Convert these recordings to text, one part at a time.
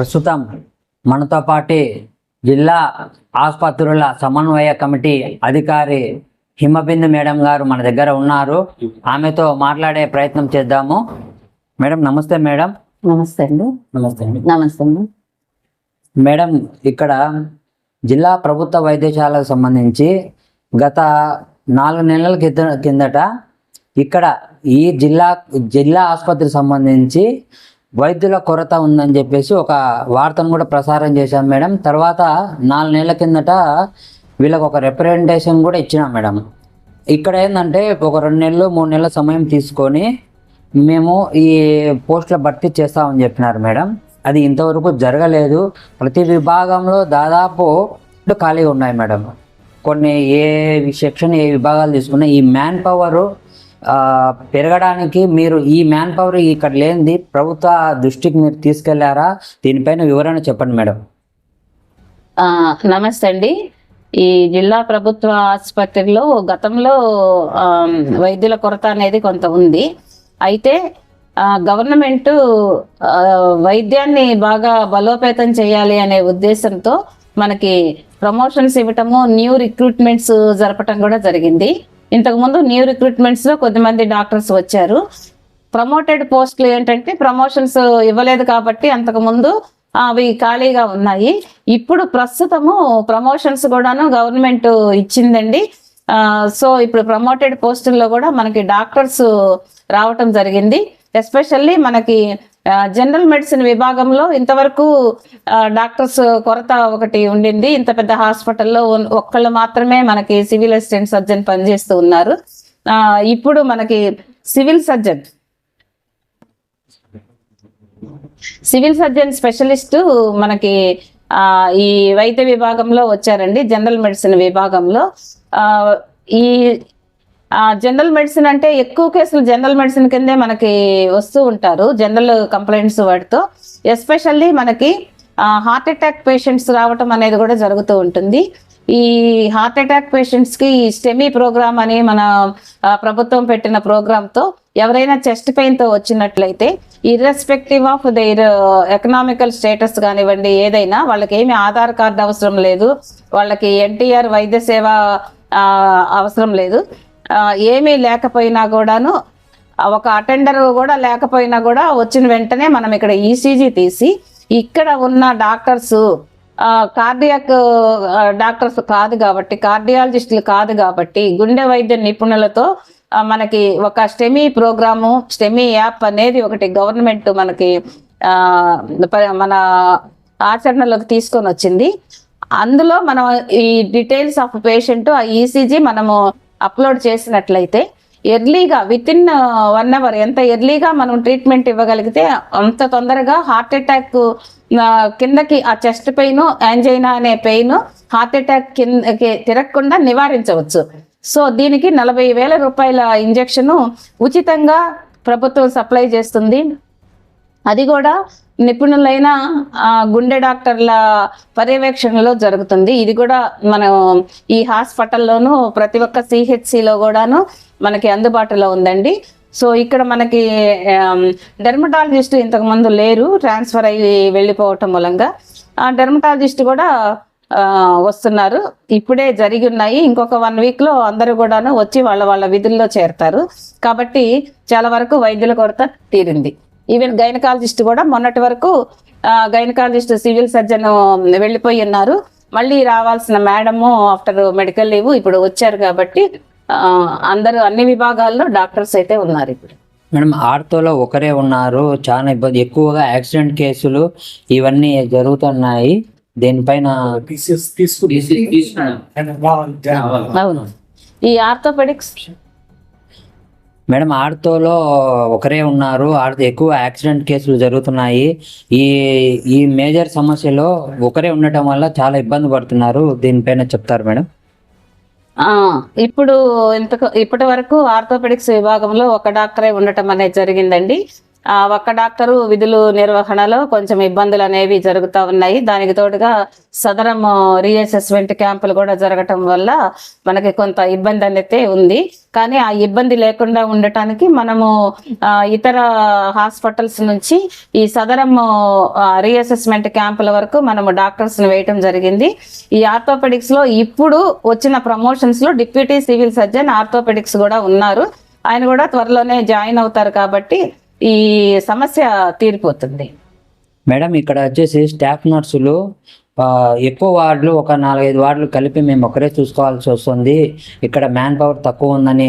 ప్రస్తుతం మనతో పాటు జిల్లా ఆసుపత్రుల సమన్వయ కమిటీ అధికారి హిమబిందు మేడం గారు మన దగ్గర ఉన్నారు. ఆమెతో మాట్లాడే ప్రయత్నం చేద్దాము. మేడం నమస్తే మేడం. నమస్తే అండి. నమస్తే అండి. నమస్తే అండి. మేడం ఇక్కడ జిల్లా ప్రభుత్వ వైద్యశాలకు సంబంధించి గత నాలుగు నెలల కింద కిందట ఇక్కడ ఈ జిల్లా జిల్లా ఆసుపత్రికి సంబంధించి వైద్యుల కొరత ఉందని చెప్పేసి ఒక వార్తను కూడా ప్రసారం చేశాం మేడం. తర్వాత నాలుగు నెలల కిందట వీళ్ళకి ఒక రిప్రజెంటేషన్ కూడా ఇచ్చినాం మేడం. ఇక్కడ ఏంటంటే ఒక రెండు నెలలు మూడు నెలల సమయం తీసుకొని మేము ఈ పోస్టుల భర్తీ చేస్తామని చెప్పినారు మేడం. అది ఇంతవరకు జరగలేదు. ప్రతి విభాగంలో దాదాపు ఖాళీగా ఉన్నాయి మేడం. కొన్ని ఏ సెక్షన్ ఏ విభాగాలు తీసుకున్నా ఈ మ్యాన్ పవరు పెరగడానికి మీరు ఈ మ్యాన్ పవర్ ఇక్కడ లేనిది ప్రభుత్వ దృష్టికి మీరు తీసుకెళ్ళారా? దీనిపైన వివరణ చెప్పండి మేడం. నమస్తే అండి. ఈ జిల్లా ప్రభుత్వ ఆసుపత్రిలో గతంలో వైద్యుల కొరత అనేది కొంత ఉంది. అయితే గవర్నమెంట్ వైద్యాన్ని బాగా బలోపేతం చేయాలి అనే ఉద్దేశంతో మనకి ప్రమోషన్స్ ఇవ్వటము న్యూ రిక్రూట్మెంట్స్ జరపటం కూడా జరిగింది. ఇంతకుముందు న్యూ రిక్రూట్మెంట్స్లో కొద్దిమంది డాక్టర్స్ వచ్చారు. ప్రమోటెడ్ పోస్టులు ఏంటంటే ప్రమోషన్స్ ఇవ్వలేదు కాబట్టి అంతకుముందు అవి ఖాళీగా ఉన్నాయి. ఇప్పుడు ప్రస్తుతము ప్రమోషన్స్ కూడాను గవర్నమెంట్ ఇచ్చిందండి. సో ఇప్పుడు ప్రమోటెడ్ పోస్టుల్లో కూడా మనకి డాక్టర్స్ రావటం జరిగింది. ఎస్పెషల్లీ మనకి జనరల్ మెడిసిన్ విభాగంలో ఇంతవరకు డాక్టర్స్ కొరత ఒకటి ఉండింది. ఇంత పెద్ద హాస్పిటల్లో ఒక్కళ్ళు మాత్రమే మనకి సివిల్ అసిస్టెంట్ సర్జన్ పనిచేస్తూ ఉన్నారు. ఆ, ఇప్పుడు మనకి civil surgeon. Civil surgeon specialist మనకి ఆ, ఈ వైద్య విభాగంలో వచ్చారండి జనరల్ మెడిసిన్ విభాగంలో. ఆ, ఈ జనరల్ మెడిసిన్ అంటే ఎక్కువ కేసులు జనరల్ మెడిసిన్ కిందే మనకి వస్తూ ఉంటారు జనరల్ కంప్లైంట్స్ వాటితో. ఎస్పెషల్లీ మనకి హార్ట్ అటాక్ పేషెంట్స్ రావటం అనేది కూడా జరుగుతూ ఉంటుంది. ఈ హార్ట్ అటాక్ పేషెంట్స్కి స్టెమీ ప్రోగ్రామ్ అని మన ప్రభుత్వం పెట్టిన ప్రోగ్రామ్తో ఎవరైనా చెస్ట్ పెయిన్తో వచ్చినట్లయితే irrespective of their economical status కానివ్వండి ఏదైనా వాళ్ళకి ఏమి ఆధార్ కార్డు అవసరం లేదు వాళ్ళకి ఎన్టీఆర్ వైద్య సేవ అవసరం లేదు. ఏమీ లేకపోయినా కూడాను ఒక అటెండర్ కూడా లేకపోయినా కూడా వచ్చిన వెంటనే మనం ఇక్కడ ఈసీజీ తీసి ఇక్కడ ఉన్న డాక్టర్స్ కార్డియాక్ డాక్టర్స్ కాదు కాబట్టి కార్డియాలజిస్టులు కాదు కాబట్టి గుండె వైద్య నిపుణులతో మనకి ఒక స్టెమీ ప్రోగ్రాము స్టెమీ యాప్ అనేది ఒకటి గవర్నమెంట్ మనకి మన ఆచరణలోకి తీసుకొని వచ్చింది. అందులో మనం ఈ డీటెయిల్స్ ఆఫ్ పేషెంట్ ఆ ఈసీజీ మనము అప్లోడ్ చేసినట్లయితే ఎర్లీగా విత్ ఇన్ వన్ అవర్ ఎంత ఎర్లీగా మనం ట్రీట్మెంట్ ఇవ్వగలిగితే అంత తొందరగా హార్ట్ అటాక్ uh, కిందకి ఆ చెస్ట్ పెయిన్ యాంజైనా అనే పెయిన్ హార్ట్ అటాక్ కిందకి తిరగకుండా నివారించవచ్చు. సో దీనికి నలభై వేల రూపాయల ఇంజెక్షన్ ఉచితంగా ప్రభుత్వం సప్లై చేస్తుంది. అది కూడా నిపుణులైన గుండె డాక్టర్ల పర్యవేక్షణలో జరుగుతుంది. ఇది కూడా మనం ఈ హాస్పిటల్లోనూ ప్రతి ఒక్క సిహెచ్సిలో కూడాను మనకి అందుబాటులో ఉందండి. సో ఇక్కడ మనకి డెర్మటాలజిస్ట్ ఇంతకుముందు లేరు ట్రాన్స్ఫర్ అయ్యి వెళ్ళిపోవటం మూలంగా. ఆ డెర్మటాలజిస్ట్ కూడా వస్తున్నారు. ఇప్పుడే జరిగి ఉన్నాయి. ఇంకొక వన్ వీక్లో అందరూ కూడాను వచ్చి వాళ్ళ వాళ్ళ విధుల్లో చేరతారు. కాబట్టి చాలా వరకు వైద్యుల కొరత తీరింది. ఈవెన్ గైనకాలజిస్ట్ కూడా మొన్నటి వరకు గైనకాలజిస్ట్ సివిల్ సర్జన్ వెళ్ళిపోయి ఉన్నారు. మళ్ళీ రావాల్సిన మేడము ఆఫ్టర్ మెడికల్ లీవ్ ఇప్పుడు వచ్చారు కాబట్టి అందరూ అన్ని విభాగాల్లో డాక్టర్స్ అయితే ఉన్నారు ఇప్పుడు. మేడం ఆర్తోలో ఒకరే ఉన్నారు. చాలా ఇబ్బంది ఎక్కువగా యాక్సిడెంట్ కేసులు ఇవన్నీ జరుగుతున్నాయి. దీనిపైన అవును. ఈ ఆర్థోపెడిక్స్ మేడం ఆడతోలో ఒకరే ఉన్నారు. ఆడతో ఎక్కువ యాక్సిడెంట్ కేసులు జరుగుతున్నాయి. ఈ ఈ మేజర్ సమస్యలో ఒకరే ఉండటం వల్ల చాలా ఇబ్బంది పడుతున్నారు. దీనిపైన చెప్తారు మేడం? ఆ, ఇప్పుడు ఇంత ఇప్పటి వరకు ఆర్థోపెడిక్స్ విభాగంలో ఒక డాక్టరే ఉండటం అనేది జరిగిందండి. ఒక్క డాక్టరు విధులు నిర్వహణలో కొంచెం ఇబ్బందులు అనేవి జరుగుతూ ఉన్నాయి. దానికి తోడుగా సదరం రీఅసెస్మెంట్ క్యాంపులు కూడా జరగటం వల్ల మనకి కొంత ఇబ్బంది అనేది ఉంది. కానీ ఆ ఇబ్బంది లేకుండా ఉండటానికి మనము ఇతర హాస్పిటల్స్ నుంచి ఈ సదరం రీఅసెస్మెంట్ క్యాంపుల వరకు మనము డాక్టర్స్ని వేయటం జరిగింది. ఈ ఆర్థోపెడిక్స్లో ఇప్పుడు వచ్చిన ప్రమోషన్స్లో డిప్యూటీ సివిల్ సర్జన్ ఆర్థోపెడిక్స్ కూడా ఉన్నారు. ఆయన కూడా త్వరలోనే జాయిన్ అవుతారు కాబట్టి ఈ సమస్య తీరిపోతుంది. మేడం ఇక్కడ వచ్చేసి స్టాఫ్ నర్సులు ఎక్కువ వార్డులు ఒక నాలుగైదు వార్డులు కలిపి మేము ఒకరే చూసుకోవాల్సి వస్తుంది. ఇక్కడ మ్యాన్ పవర్ తక్కువ ఉందని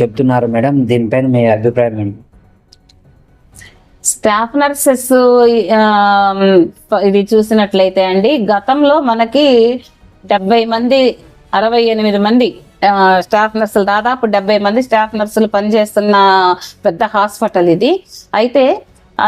చెప్తున్నారు మేడం. దీనిపైన మీ అభిప్రాయం ఏంటి? స్టాఫ్ నర్సెస్ ఇది చూసినట్లయితే అండి గతంలో మనకి డెబ్బై మంది అరవై ఎనిమిది మంది స్టాఫ్ నర్సులు దాదాపు డెబ్బై మంది స్టాఫ్ నర్సులు పనిచేస్తున్న పెద్ద హాస్పిటల్ ఇది. అయితే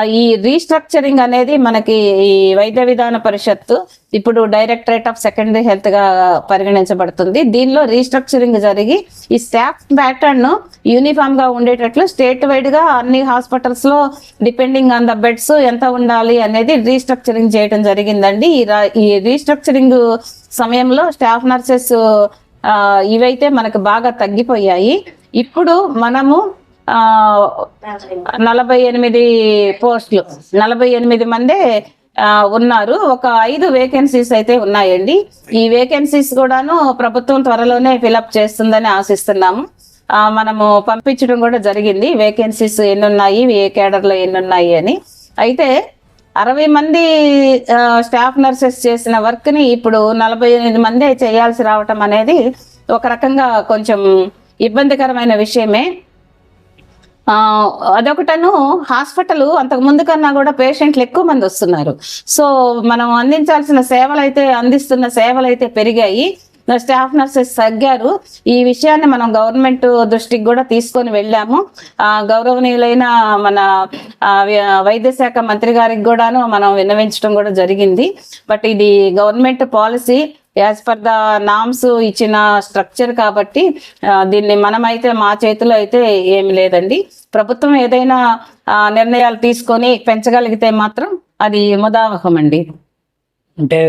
ఈ రీస్ట్రక్చరింగ్ అనేది మనకి ఈ వైద్య విధాన పరిషత్తు ఇప్పుడు డైరెక్టరేట్ ఆఫ్ సెకండరీ హెల్త్గా పరిగణించబడుతుంది. దీనిలో రీస్ట్రక్చరింగ్ జరిగి ఈ స్టాఫ్ ప్యాటర్న్ యూనిఫామ్గా ఉండేటట్లు స్టేట్ వైడ్గా అన్ని హాస్పిటల్స్లో డిపెండింగ్ ఆన్ ద బెడ్స్ ఎంత ఉండాలి అనేది రీస్ట్రక్చరింగ్ చేయడం జరిగిందండి. ఈ రా- ఈ రీస్ట్రక్చరింగ్ సమయంలో స్టాఫ్ నర్సెస్ ఇవైతే మనకు బాగా తగ్గిపోయాయి. ఇప్పుడు మనము ఆ, నలభై ఎనిమిది పోస్టులు నలభై ఎనిమిది మందే ఆ, ఉన్నారు. ఒక ఐదు వేకెన్సీస్ అయితే ఉన్నాయండి. ఈ వేకెన్సీస్ కూడాను ప్రభుత్వం త్వరలోనే ఫిలప్ చేస్తుందని ఆశిస్తున్నాము. ఆ, మనము పంపించడం కూడా జరిగింది. వేకెన్సీస్ ఎన్ని ఉన్నాయి ఏ కేడర్లో ఎన్ని ఉన్నాయి అని. అయితే అరవై మంది స్టాఫ్ నర్సెస్ చేసిన వర్క్ని ఇప్పుడు నలభై ఎనిమిది మందే చేయాల్సి రావటం అనేది ఒక రకంగా కొంచెం ఇబ్బందికరమైన విషయమే. అదొకటను హాస్పిటల్ అంతకు ముందు కన్నా కూడా పేషెంట్లు ఎక్కువ మంది వస్తున్నారు. సో మనం అందించాల్సిన సేవలు అయితే అందిస్తున్న సేవలు అయితే పెరిగాయి. స్టాఫ్ నర్సెస్ తగ్గారు ఈ విషయాన్ని మనం గవర్నమెంట్ దృష్టికి కూడా తీసుకొని వెళ్ళాము. గౌరవనీయులైన మన వైద్య శాఖ మంత్రి గారికి కూడాను మనం విన్నవించడం కూడా జరిగింది. బట్ ఇది government policy. As per the norms ఇచ్చిన స్ట్రక్చర్ కాబట్టి దీన్ని మనమైతే మా చేతిలో అయితే ఏమి లేదండి. ప్రభుత్వం ఏదైనా నిర్ణయాలు తీసుకొని పెంచగలిగితే మాత్రం అది ముదావహం అండి. అంటే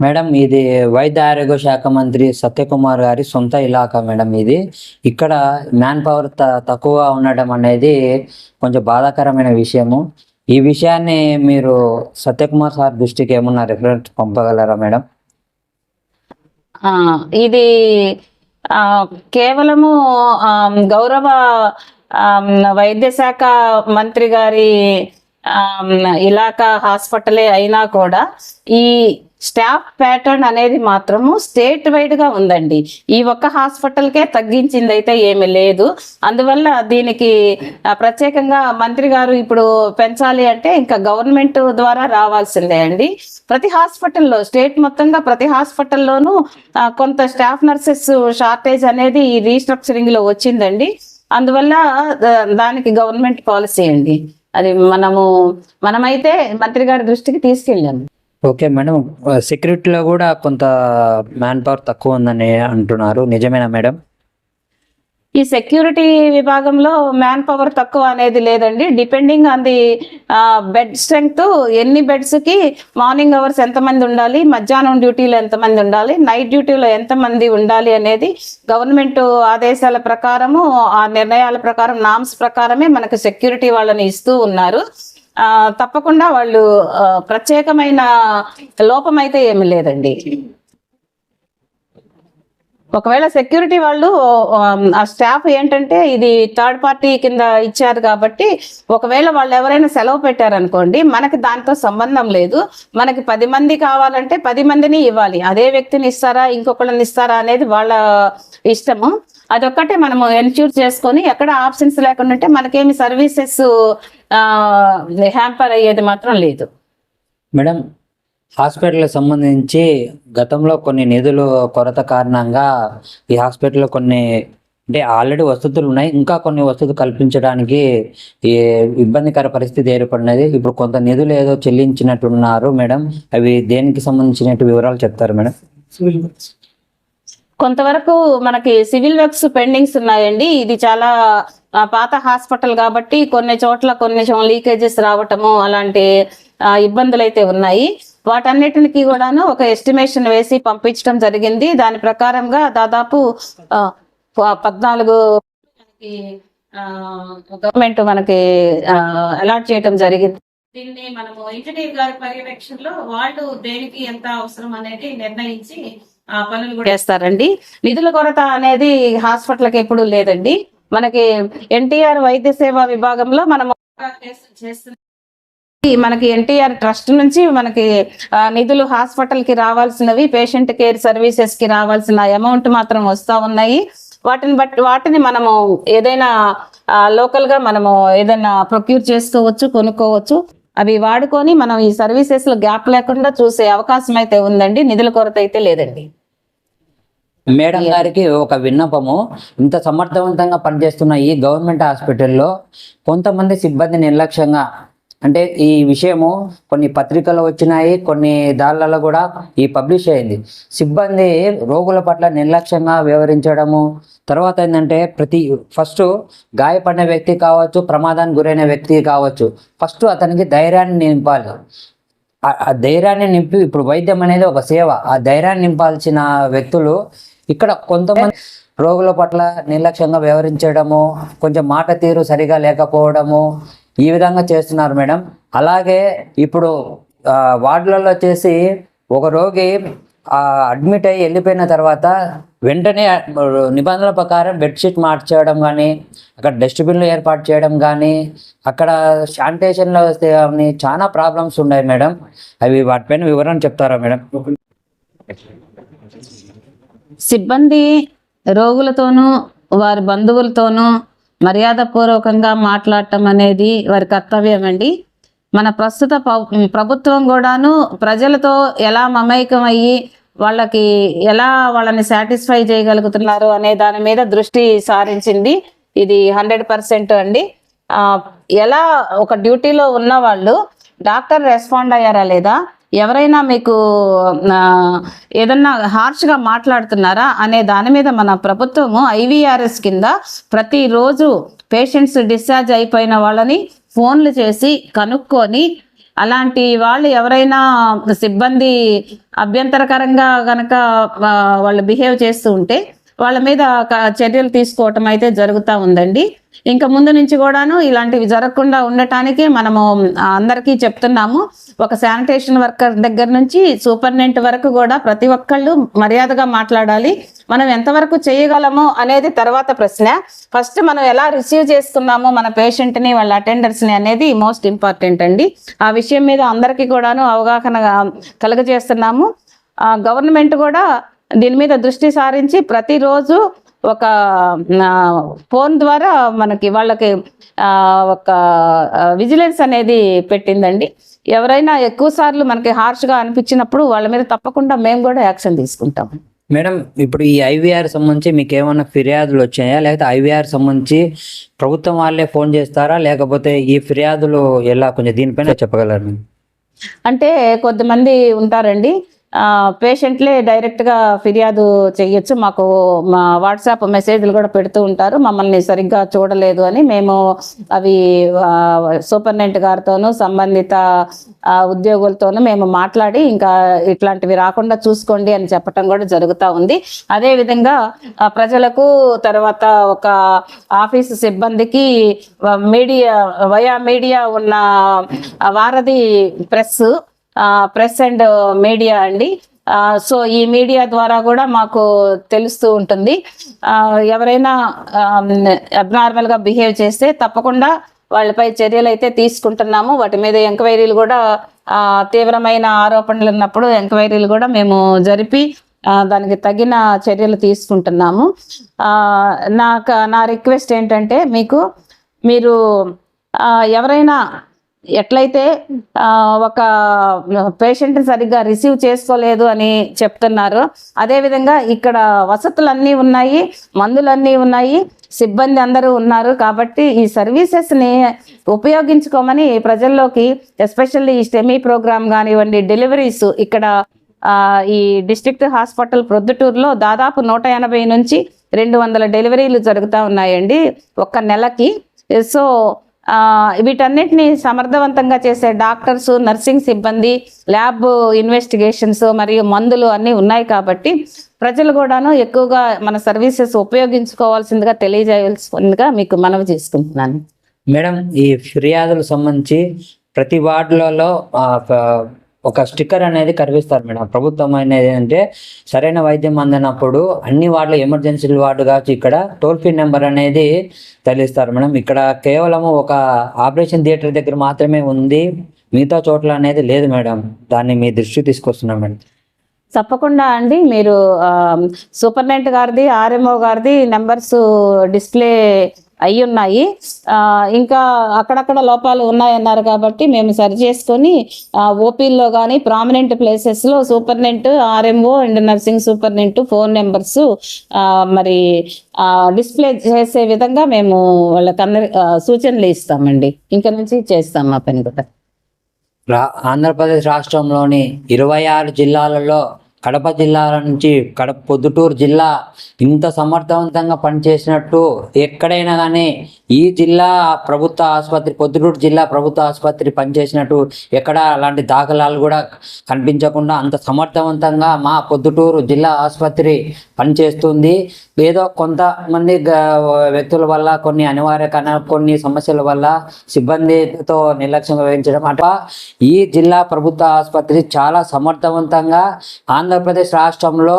మేడం ఇది వైద్య ఆరోగ్య శాఖ మంత్రి సత్యకుమార్ గారి సొంత ఇలాకా మేడం ఇది. ఇక్కడ మ్యాన్ పవర్ త తక్కువగా ఉండడం అనేది కొంచెం బాధాకరమైన విషయము. ఈ విషయాన్ని మీరు సత్యకుమార్ సార్ దృష్టికి ఏమన్నా రిఫరెన్స్ పంపగలరా మేడం? ఇది కేవలము గౌరవ వైద్య శాఖ మంత్రి గారి ఇలాకా హాస్పిటలే అయినా కూడా ఈ స్టాఫ్ ప్యాటర్న్ అనేది మాత్రము స్టేట్ వైడ్గా ఉందండి. ఈ ఒక్క హాస్పిటల్కే తగ్గించింది అయితే ఏమీ లేదు. అందువల్ల దీనికి ప్రత్యేకంగా మంత్రి గారు ఇప్పుడు పెంచాలి అంటే ఇంకా గవర్నమెంట్ ద్వారా రావాల్సిందే అండి. ప్రతి హాస్పిటల్లో స్టేట్ మొత్తంగా ప్రతి హాస్పిటల్లోనూ కొంత స్టాఫ్ నర్సెస్ షార్టేజ్ అనేది ఈ రీస్ట్రక్చరింగ్లో వచ్చిందండి. అందువల్ల దానికి గవర్నమెంట్ పాలసీ అండి. అది మనము మనమైతే మంత్రి గారి దృష్టికి తీసుకెళ్ళాము. Okay madam. సెక్యూరిటీలో కూడా కొంత మ్యాన్ పవర్ తక్కువ ఉందని అంటున్నారు. నిజమేనా మేడం? ఈ సెక్యూరిటీ విభాగంలో మ్యాన్ పవర్ తక్కువ అనేది లేదండి. Depending on the bed strength ఎన్ని బెడ్స్కి మార్నింగ్ అవర్స్ ఎంతమంది ఉండాలి మధ్యాహ్నం డ్యూటీలో ఎంతమంది ఉండాలి నైట్ డ్యూటీలో ఎంతమంది ఉండాలి అనేది గవర్నమెంట్ ఆదేశాల ప్రకారము ఆ నిర్ణయాల ప్రకారం నామ్స్ ప్రకారమే మనకు సెక్యూరిటీ వాళ్ళని ఇస్తూ ఉన్నారు. తప్పకుండా వాళ్ళు ప్రత్యేకమైన లోపం అయితే ఏమి లేదండి. ఒకవేళ సెక్యూరిటీ వాళ్ళు ఆ స్టాఫ్ ఏంటంటే ఇది థర్డ్ పార్టీ కింద ఇచ్చారు కాబట్టి ఒకవేళ వాళ్ళు ఎవరైనా సెలవు పెట్టారనుకోండి మనకి దాంతో సంబంధం లేదు. మనకి పది మంది కావాలంటే పది మందిని ఇవ్వాలి. అదే వ్యక్తిని ఇస్తారా ఇంకొకళ్ళని ఇస్తారా అనేది వాళ్ళ ఇష్టము. అదొక్కటే మనము ఎన్ష్యూర్ చేసుకొని ఎక్కడ ఆప్షన్స్ లేకుండా ఉంటే మనకేమి సర్వీసెస్ హ్యాంపర్ అయ్యేది మాత్రం లేదు. మేడం హాస్పిటల్కి సంబంధించి గతంలో కొన్ని నిధులు కొరత కారణంగా ఈ హాస్పిటల్లో కొన్ని అంటే ఆల్రెడీ వసతులు ఉన్నాయి. ఇంకా కొన్ని వసతులు కల్పించడానికి ఏ ఇబ్బందికర పరిస్థితి ఏర్పడినది. ఇప్పుడు కొంత నిధులు ఏదో చెల్లించినట్టున్నారు మేడం. అవి దేనికి సంబంధించినట్టు వివరాలు చెప్తారు మేడం? కొంతవరకు మనకి సివిల్ వర్క్స్ పెండింగ్స్ ఉన్నాయండి. ఇది చాలా పాత హాస్పిటల్ కాబట్టి కొన్ని చోట్ల కొన్ని లీకేజెస్ రావటము అలాంటి ఇబ్బందులు అయితే ఉన్నాయి. వాటన్నిటికి కూడాను ఒక ఎస్టిమేషన్ వేసి పంపించడం జరిగింది. దాని ప్రకారంగా దాదాపు పద్నాలుగు గవర్నమెంట్ మనకి అలాట్ చేయడం జరిగింది. దీన్ని మనము ఇంజనీర్ గారి పర్యవేక్షణలో వాళ్ళు దేనికి ఎంత అవసరం అనేది నిర్ణయించి చేస్తారండి. నిధుల కొరత అనేది హాస్పిటల్కి ఎప్పుడు లేదండి. మనకి ఎన్టీఆర్ వైద్య సేవా విభాగంలో మనం మనకి ఎన్టీఆర్ ట్రస్ట్ నుంచి మనకి నిధులు హాస్పిటల్కి రావాల్సినవి పేషెంట్ కేర్ సర్వీసెస్కి రావాల్సిన అమౌంట్ మాత్రం వస్తా ఉన్నాయి. వాటిని బట్టి వాటిని మనము ఏదైనా లోకల్గా మనము ఏదైనా ప్రొక్యూర్ చేసుకోవచ్చు కొనుక్కోవచ్చు. అవి వాడుకొని మనం ఈ సర్వీసెస్లో గ్యాప్ లేకుండా చూసే అవకాశం అయితే ఉందండి. నిధుల కొరత అయితే లేదండి. మేడం గారికి ఒక విన్నపము. ఇంత సమర్థవంతంగా పనిచేస్తున్న ఈ గవర్నమెంట్ హాస్పిటల్లో కొంతమంది సిబ్బంది నిర్లక్ష్యంగా అంటే ఈ విషయము కొన్ని పత్రికలు వచ్చినాయి కొన్ని దాళ్ళలో కూడా ఈ పబ్లిష్ అయింది. సిబ్బంది రోగుల పట్ల నిర్లక్ష్యంగా వ్యవహరించడము తర్వాత ఏంటంటే ప్రతి ఫస్ట్ గాయపడిన వ్యక్తి కావచ్చు ప్రమాదానికి గురైన వ్యక్తి కావచ్చు ఫస్ట్ అతనికి ధైర్యాన్ని నింపాలి. ఆ- ఆ ధైర్యాన్ని నింపి ఇప్పుడు వైద్యం అనేది ఒక సేవ. ఆ ధైర్యాన్ని నింపాల్సిన వ్యక్తులు ఇక్కడ కొంతమంది రోగుల పట్ల నిర్లక్ష్యంగా వ్యవహరించడము కొంచెం మాట తీరు సరిగా లేకపోవడము ఈ విధంగా చేస్తున్నారు మేడం. అలాగే ఇప్పుడు వార్డులలో వచ్చేసి ఒక రోగి అడ్మిట్ అయ్యి వెళ్ళిపోయిన తర్వాత వెంటనే నిబంధనల ప్రకారం బెడ్షీట్ మార్చేయడం కానీ అక్కడ డస్ట్బిన్లు ఏర్పాటు చేయడం కానీ అక్కడ శానిటేషన్లో వస్తే కానీ చాలా ప్రాబ్లమ్స్ ఉన్నాయి మేడం. అవి వాటిపైన వివరణ చెప్తారా మేడం? సిబ్బంది రోగులతోనూ వారి బంధువులతోనూ మర్యాదపూర్వకంగా మాట్లాడటం అనేది వారి కర్తవ్యం అండి. మన ప్రస్తుత ప్రభుత్వం కూడాను ప్రజలతో ఎలా మమేకమయ్యి వాళ్ళకి ఎలా వాళ్ళని సాటిస్ఫై చేయగలుగుతున్నారు అనే దాని మీద దృష్టి సారించింది. ఇది హండ్రెడ్ పర్సెంట్ అండి. ఎలా ఒక డ్యూటీలో ఉన్న వాళ్ళు డాక్టర్ రెస్పాండ్ అయ్యారా లేదా? ఎవరైనా మీకు ఏదన్నా హార్ష్గా మాట్లాడుతున్నారా అనే దాని మీద మన ప్రభుత్వము ఐవీఆర్ఎస్ కింద ప్రతిరోజు పేషెంట్స్ డిశ్చార్జ్ అయిపోయిన వాళ్ళని ఫోన్లు చేసి కనుక్కొని అలాంటి వాళ్ళు ఎవరైనా సిబ్బంది అభ్యంతరకరంగా గనక వాళ్ళు బిహేవ్ చేస్తూ ఉంటే వాళ్ళ మీద చర్యలు తీసుకోవటం అయితే జరుగుతూ ఉందండి. ఇంకా ముందు నుంచి కూడాను ఇలాంటివి జరగకుండా ఉండటానికి మనము అందరికీ చెప్తున్నాము. ఒక శానిటేషన్ వర్కర్ దగ్గర నుంచి సూపర్నెంట్ వరకు కూడా ప్రతి ఒక్కళ్ళు మర్యాదగా మాట్లాడాలి. మనం ఎంతవరకు చేయగలము అనేది తర్వాత ప్రశ్న. ఫస్ట్ మనం ఎలా రిసీవ్ చేసుకున్నాము మన పేషెంట్ని వాళ్ళ అటెండర్స్ని అనేది మోస్ట్ ఇంపార్టెంట్ అండి. ఆ విషయం మీద అందరికీ కూడాను అవగాహన కలుగజేస్తున్నాము. గవర్నమెంట్ కూడా దీని మీద దృష్టి సారించి ప్రతిరోజు ఒక ఫోన్ ద్వారా మనకి వాళ్ళకి ఒక విజిలెన్స్ అనేది పెట్టిందండి. ఎవరైనా ఎక్కువ సార్లు మనకి హార్ష్గా అనిపించినప్పుడు వాళ్ళ మీద తప్పకుండా మేము కూడా యాక్షన్ తీసుకుంటాం. మేడం ఇప్పుడు ఈ ఐవీఆర్ సంబంధించి మీకు ఏమైనా ఫిర్యాదులు వచ్చాయా? లేకపోతే ఐవీఆర్ సంబంధించి ప్రభుత్వం వాళ్ళే ఫోన్ చేస్తారా? లేకపోతే ఈ ఫిర్యాదులు ఎలా? కొంచెం దీనిపైన చెప్పగలరు? అంటే కొద్దిమంది ఉంటారండి. పేషెంట్లే డైరెక్ట్గా ఫిర్యాదు చేయొచ్చు మాకు మా వాట్సాప్ మెసేజ్లు కూడా పెడుతూ ఉంటారు. మమ్మల్ని సరిగ్గా చూడలేదు అని మేము అవి సూపర్నెంట్ సూపరింటెండెంట్ గారితోనూ సంబంధిత ఉద్యోగులతోనూ మేము మాట్లాడి ఇంకా ఇట్లాంటివి రాకుండా చూసుకోండి అని చెప్పటం కూడా జరుగుతూ ఉంది. అదేవిధంగా ప్రజలకు తర్వాత ఒక ఆఫీసు సిబ్బందికి మీడియా వయా మీడియా ఉన్న వారధి ప్రెస్ ప్రెస్ అండ్ మీడియా అండి. సో ఈ మీడియా ద్వారా కూడా మాకు తెలుస్తూ ఉంటుంది. ఎవరైనా అబ్నార్మల్గా బిహేవ్ చేస్తే తప్పకుండా వాళ్ళపై చర్యలు అయితే తీసుకుంటున్నాము. వాటి మీద ఎంక్వైరీలు కూడా తీవ్రమైన ఆరోపణలు ఉన్నప్పుడు ఎంక్వైరీలు కూడా మేము జరిపి దానికి తగిన చర్యలు తీసుకుంటున్నాము. నాకు నా రిక్వెస్ట్ ఏంటంటే మీకు మీరు ఎవరైనా ఎట్లయితే ఒక పేషెంట్ సరిగ్గా రిసీవ్ చేసుకోలేదు అని చెప్తున్నారు. అదేవిధంగా ఇక్కడ వసతులన్నీ ఉన్నాయి మందులన్నీ ఉన్నాయి సిబ్బంది అందరూ ఉన్నారు కాబట్టి ఈ సర్వీసెస్ని ఉపయోగించుకోమని ప్రజల్లోకి ఎస్పెషల్లీ ఈ స్టెమీ ప్రోగ్రామ్ కానివ్వండి డెలివరీస్ ఇక్కడ ఈ డిస్ట్రిక్ట్ హాస్పిటల్ ప్రొద్దుటూరులో దాదాపు నూట ఎనభై నుంచి రెండు వందల డెలివరీలు జరుగుతూ ఉన్నాయండి ఒక్క నెలకి. సో వీటన్నిటిని సమర్థవంతంగా చేసే డాక్టర్స్ నర్సింగ్ సిబ్బంది ల్యాబ్ ఇన్వెస్టిగేషన్స్ మరియు మందులు అన్నీ ఉన్నాయి కాబట్టి ప్రజలు కూడాను ఎక్కువగా మన సర్వీసెస్ ఉపయోగించుకోవాల్సిందిగా తెలియజేయాల్సిందిగా మీకు మనవి చేసుకుంటున్నాను. మేడం ఈ ఫిర్యాదులకు సంబంధించి ప్రతి వార్డులలో ఒక స్టిక్కర్ అనేది కనిపిస్తారు మేడం. ప్రభుత్వం అనేది అంటే సరైన వైద్యం అందినప్పుడు అన్ని వార్డులు ఎమర్జెన్సీ వార్డు కావచ్చు ఇక్కడ టోల్ ఫ్రీ నెంబర్ అనేది తెలిస్తారు మేడం. ఇక్కడ కేవలం ఒక ఆపరేషన్ థియేటర్ దగ్గర మాత్రమే ఉంది. మిగతా చోట్ల అనేది లేదు మేడం. దాన్ని మీ దృష్టికి తీసుకొస్తున్నాం మేడం. తప్పకుండా అండి. మీరు సూపర్నెంట్ గారిది ఆర్ఎంఓ గారిది నెంబర్స్ డిస్ప్లే అయి ఉన్నాయి ఇంకా అక్కడక్కడ లోపాలు ఉన్నాయన్నారు కాబట్టి మేము సరి చేసుకొని ఓపీల్లో కానీ ప్రామినెంట్ ప్లేసెస్లో superintendent RMO and nursing superintendent phone numbers మరి డిస్ప్లే చేసే విధంగా మేము వాళ్ళకి అందరి సూచనలు ఇస్తామండి. ఇంకా నుంచి చేస్తాం మా పని కూడా. ఆంధ్రప్రదేశ్ రాష్ట్రంలోని ఇరవై ఆరు జిల్లాలలో కడప జిల్లాల నుంచి కడప పొద్దుటూరు జిల్లా ఇంత సమర్థవంతంగా పనిచేసినట్టు ఎక్కడైనా కానీ ఈ జిల్లా ప్రభుత్వ ఆసుపత్రి పొద్దుటూరు జిల్లా ప్రభుత్వ ఆసుపత్రి పనిచేసినట్టు ఎక్కడ అలాంటి దాఖలాలు కూడా కనిపించకుండా అంత సమర్థవంతంగా మా పొద్దుటూరు జిల్లా ఆసుపత్రి పనిచేస్తుంది. ఏదో కొంతమంది వ్యక్తుల వల్ల కొన్ని అనివార్య కొన్ని సమస్యల వల్ల సిబ్బందితో నిర్లక్ష్యం వహించడం అట్లా ఈ జిల్లా ప్రభుత్వ ఆసుపత్రి చాలా సమర్థవంతంగా ఆంధ్రప్రదేశ్ రాష్ట్రంలో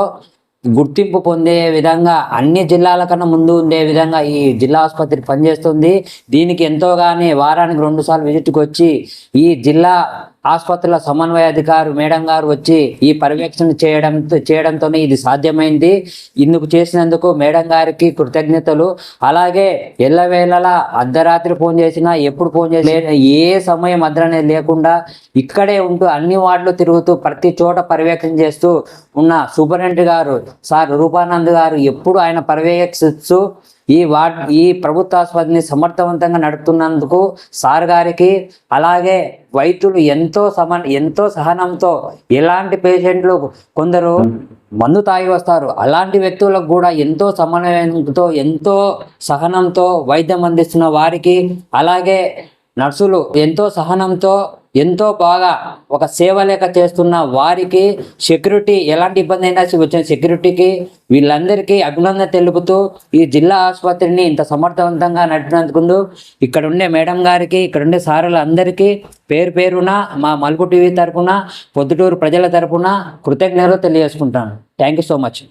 గుర్తింపు పొందే విధంగా అన్ని జిల్లాల కన్నా ముందు ఉండే విధంగా ఈ జిల్లా ఆసుపత్రి పనిచేస్తుంది. దీనికి ఎంతోగానే వారానికి రెండుసార్లు విజిట్కి వచ్చి ఈ జిల్లా ఆసుపత్రుల సమన్వయ అధికారి మేడం గారు వచ్చి ఈ పర్యవేక్షణ చేయడం చేయడంతోనే ఇది సాధ్యమైంది. ఇందుకు చేసినందుకు మేడం గారికి కృతజ్ఞతలు. అలాగే ఎల్లవేళలా అర్ధరాత్రి ఫోన్ చేసినా ఎప్పుడు ఫోన్ చేసి ఏ సమయం అద్రనే లేకుండా ఇక్కడే ఉంటూ అన్ని వార్డులు తిరుగుతూ ప్రతి చోట పర్యవేక్షణ చేస్తూ ఉన్న సూపరింటెండెంట్ గారు సార్ రూపానంద్ గారు ఎప్పుడు ఆయన పర్యవేక్షిస్తూ ఈ వా ఈ ప్రభుత్వాస్పత్రిని సమర్థవంతంగా నడుపుతున్నందుకు సార్ గారికి అలాగే వైద్యులు ఎంతో సమ ఎంతో సహనంతో ఎలాంటి పేషెంట్లు కొందరు మందు తాగి వస్తారు. అలాంటి వ్యక్తులకు కూడా ఎంతో సమన్వయంతో ఎంతో సహనంతో వైద్యం అందిస్తున్న వారికి అలాగే నర్సులు ఎంతో సహనంతో ఎంతో బాగా ఒక సేవ లేక చేస్తున్న వారికి సెక్యూరిటీ ఎలాంటి ఇబ్బంది అయినా వచ్చిన సెక్యూరిటీకి వీళ్ళందరికీ అభినందన తెలుపుతూ ఈ జిల్లా ఆసుపత్రిని ఇంత సమర్థవంతంగా నడిపినందుకు ఇక్కడ ఉండే మేడం గారికి ఇక్కడ ఉండే సారులందరికీ పేరు పేరున మా మలుపు టీవీ తరపున పొద్దుటూరు ప్రజల తరపున కృతజ్ఞతలు తెలియజేసుకుంటాను. Thank you so much.